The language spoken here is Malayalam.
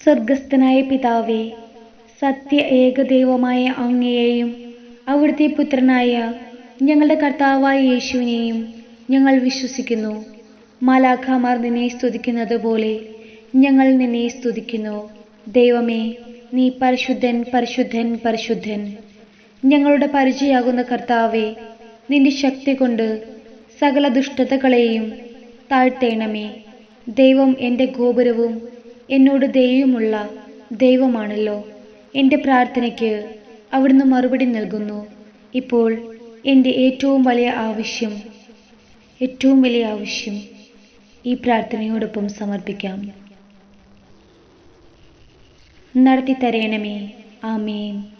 സ്വർഗസ്ഥനായ പിതാവേ സത്യ ഏകദൈവമായ അങ്ങയെയും അവിടുത്തെ പുത്രനായ ഞങ്ങളുടെ കർത്താവായ യേശുവിനെയും ഞങ്ങൾ വിശ്വസിക്കുന്നു. മാലാഖമാർ നിന്നെ സ്തുതിക്കുന്നത് പോലെ ഞങ്ങൾ നിന്നെ സ്തുതിക്കുന്നു. ദൈവമേ നീ പരിശുദ്ധൻ പരിശുദ്ധൻ പരിശുദ്ധൻ. ഞങ്ങളുടെ പരിചയാകുന്ന കർത്താവെ നിന്റെ ശക്തി കൊണ്ട് സകല ദുഷ്ടതകളെയും താഴ്ത്തേണമേ. ദൈവം എന്റെ ഗോപുരവും എന്നോട് ദൈവമുള്ള ദൈവമാണല്ലോ. എന്റെ പ്രാർത്ഥനയ്ക്ക് അവിടുന്ന് മറുപടി നൽകുന്നു. ഇപ്പോൾ എന്റെ ഏറ്റവും വലിയ ആവശ്യം ഏറ്റവും വലിയ ആവശ്യം ഈ പ്രാർത്ഥനയോടൊപ്പം സമർപ്പിക്കാം. നടത്തി തരയണമേ ആമേൻ.